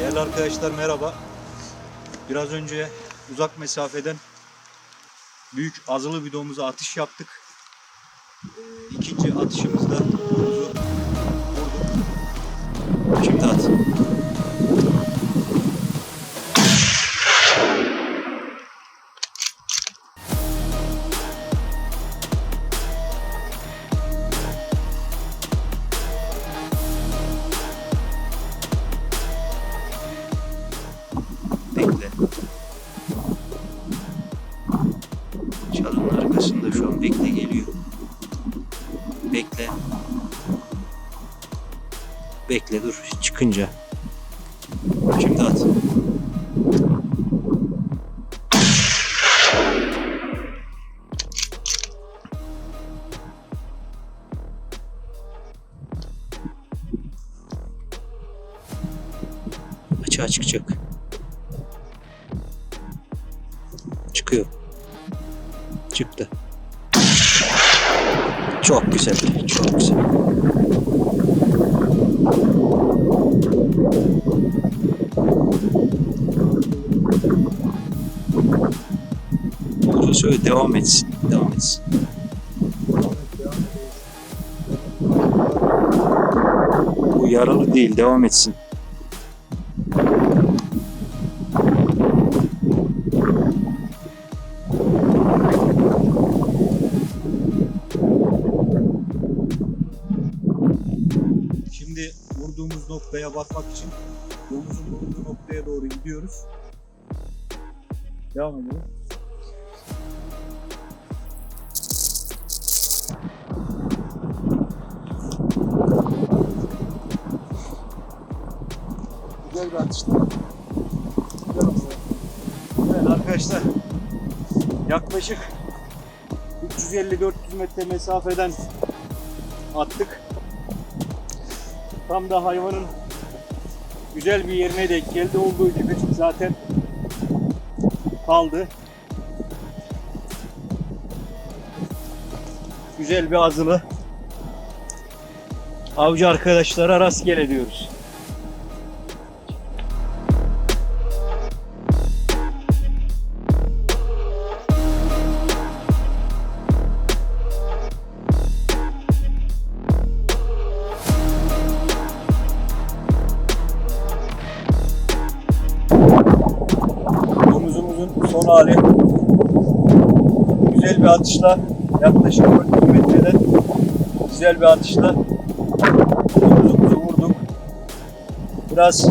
Değerli arkadaşlar merhaba. Biraz önce uzak mesafeden büyük azılı bir domuza atış yaptık. İkinci atışımızda vurduk. Şimdi at. Bekle. Çalının arkasında şu an bekle geliyor. Bekle. Bekle dur çıkınca. Şimdi at. Açığa çıkacak. Çok güzel. Çok güzel. Oldu söyle devam etsin. Devam etsin. Bu yaralı değil devam etsin. Noktaya bakmak için domuzun bulunduğu noktaya doğru gidiyoruz. Devam edelim. Güzel bir atıştı. Evet arkadaşlar yaklaşık 350-400 metre mesafeden attık. Tam da hayvanın güzel bir yerine denk geldi olduğu gibi zaten kaldı. Güzel bir azılı. Avcı arkadaşlara rastgele diyoruz. Hali. Güzel bir atışla yaklaşık 400 metreden güzel bir atışla domuzumuzu vurduk. Biraz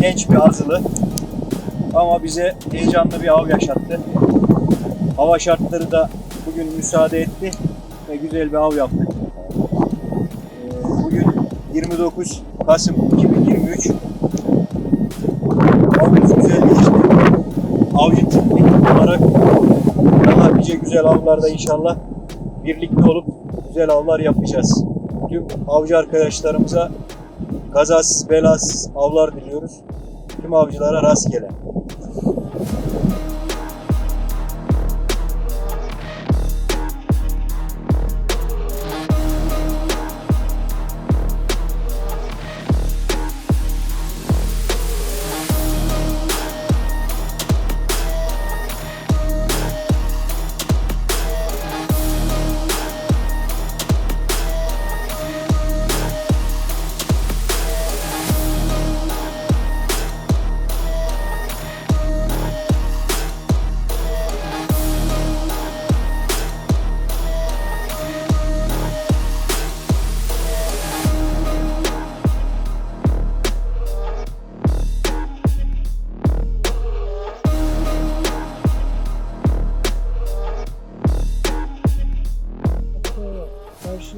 genç bir azılı ama bize heyecanlı bir av yaşattı. Hava şartları da bugün müsaade etti ve güzel bir av yaptık. Ee, Bugün 29 Kasım 2023 avımız güzel geçti. Avcı olarak daha nice güzel avlarda inşallah birlikte olup güzel avlar yapacağız. Tüm avcı arkadaşlarımıza kazasız belasız avlar diliyoruz. Tüm avcılara rastgele.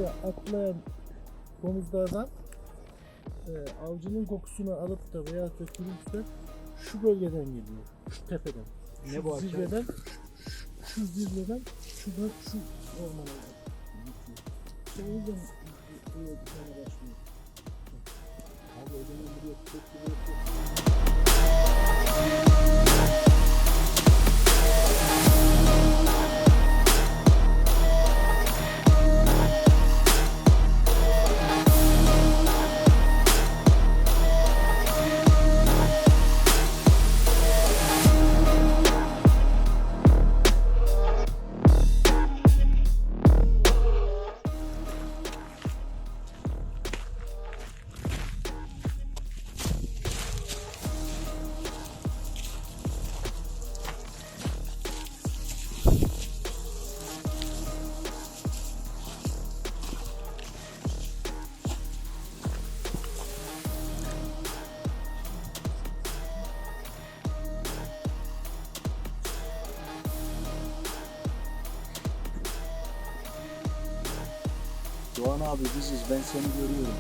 Karşıya atlayan domuzlardan e, avcının kokusunu alıp da veya da sürülse şu bölgeden geliyor. Şu tepeden. Ne Şu bu akşam? zirveden şu zirveden şuradan şu ormana gidiyor. İşte o yüzden buraya bir tane başlıyor. Abi zaman buraya yapıyor. Doğan abi biziz ben seni görüyorum.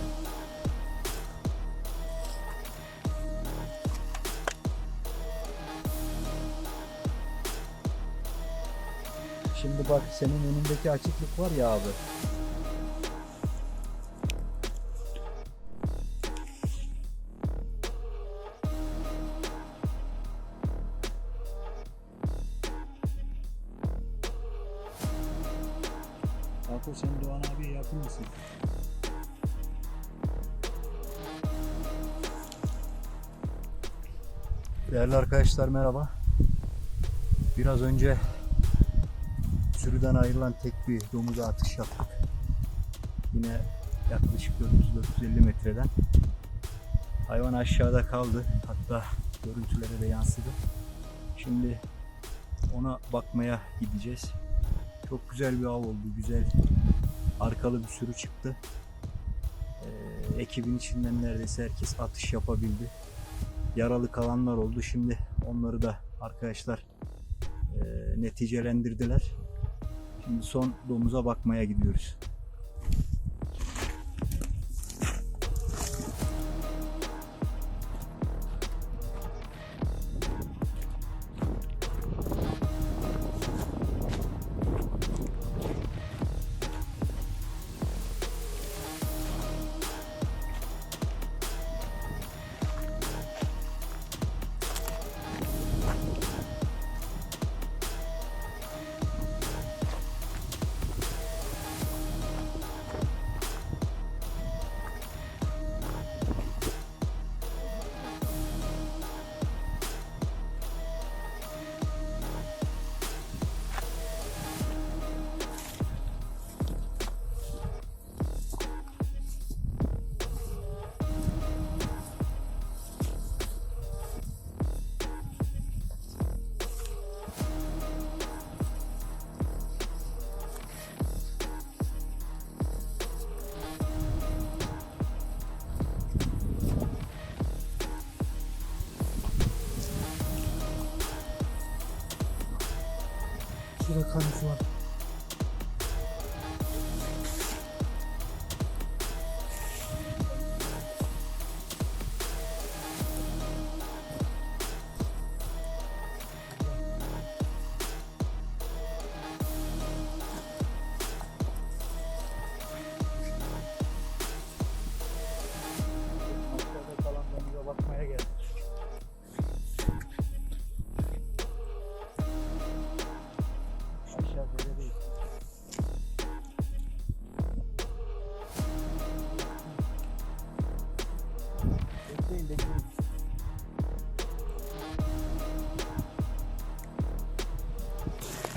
Şimdi bak senin önündeki açıklık var ya abi. Ako sen Doğan abiye yakın mısın? Değerli arkadaşlar merhaba. Biraz önce sürüden ayrılan tek bir domuza atış yaptık. Yine yaklaşık 400-450 metreden. Hayvan aşağıda kaldı. Hatta görüntülere de yansıdı. Şimdi ona bakmaya gideceğiz. Çok güzel bir av oldu. Güzel arkalı bir sürü çıktı. Ee, ekibin içinden neredeyse herkes atış yapabildi. Yaralı kalanlar oldu. Şimdi onları da arkadaşlar e, neticelendirdiler. Şimdi son domuza bakmaya gidiyoruz. 很多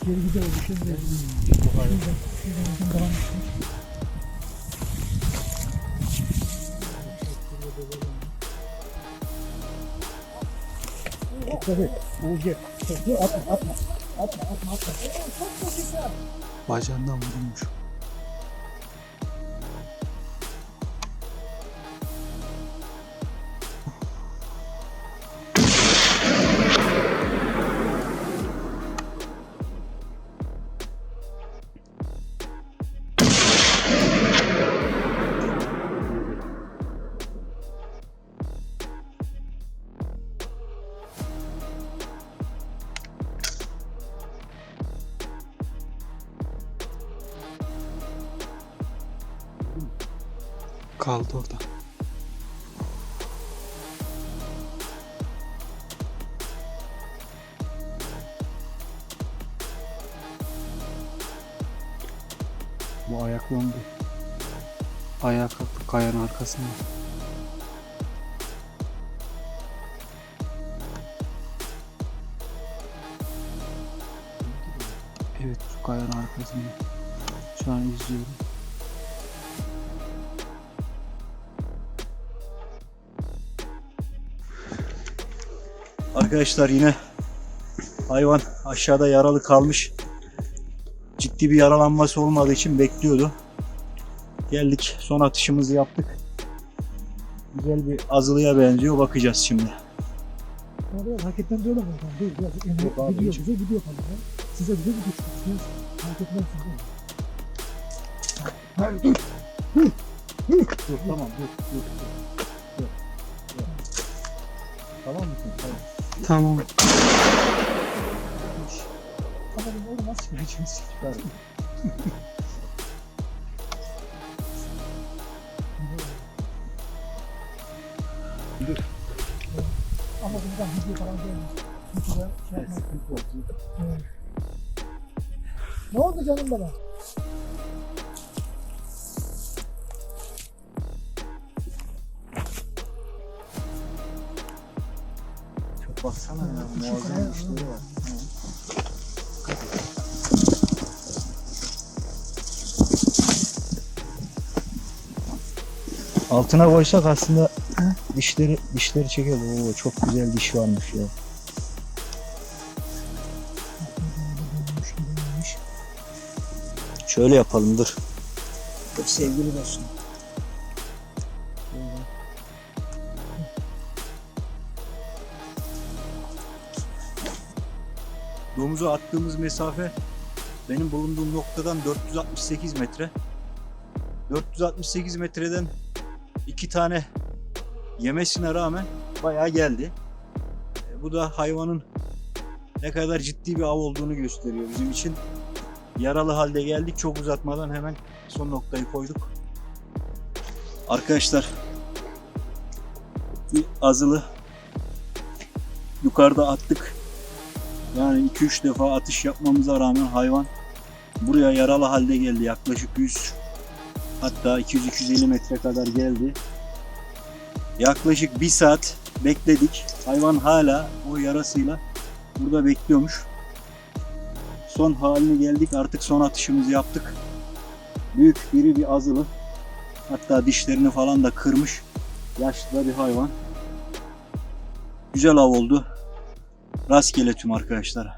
Geri gidiyor bir şey şey. Dikkat atma atma. Atma atma atma. Bacağından vurulmuş. Kaldı orada. Bu ayaklandı. Ayağa kalktı kayanın arkasında. Evet şu kayanın arkasında. Şu an izliyorum. Arkadaşlar yine hayvan aşağıda yaralı kalmış. Ciddi bir yaralanması olmadığı için bekliyordu. Geldik son atışımızı yaptık. Güzel bir azılıya benziyor. Bakacağız şimdi. Biraz hareketten de öyle mi? Dur biraz emre Yok abi, gidiyor bize gidiyor falan ya. Size bize gidiyor. Siz hareket etmezsiniz değil mi? Abi dur. Dur tamam dur dur dur. Dur. dur. Tamam mısın? Tamam. Tamam. Kafanı oğlum nasıl? Çıkar. Dur. Ama buradan video falan gelmiş. YouTube'a şey yapmak. Ne oldu canım bana? Baksana ya. Muazzam işleri var. Altına koysak aslında dişleri dişleri çekiyor. Oo çok güzel diş varmış ya. Şöyle yapalım dur. Sevgili olsun. Domuzu attığımız mesafe benim bulunduğum noktadan 468 metre. 468 metreden iki tane yemesine rağmen bayağı geldi. E, Bu da hayvanın ne kadar ciddi bir av olduğunu gösteriyor bizim için. Yaralı halde geldik. Çok uzatmadan hemen son noktayı koyduk. Arkadaşlar bir azılı yukarıda attık. Yani 2-3 defa atış yapmamıza rağmen hayvan buraya yaralı halde geldi. Yaklaşık 100 hatta 200-250 metre kadar geldi. Yaklaşık bir saat bekledik. Hayvan hala o yarasıyla burada bekliyormuş. Son haline geldik. Artık son atışımızı yaptık. Büyük iri bir azılı. Hatta dişlerini falan da kırmış. Yaşlı bir hayvan. Güzel av oldu. Rastgele tüm arkadaşlar.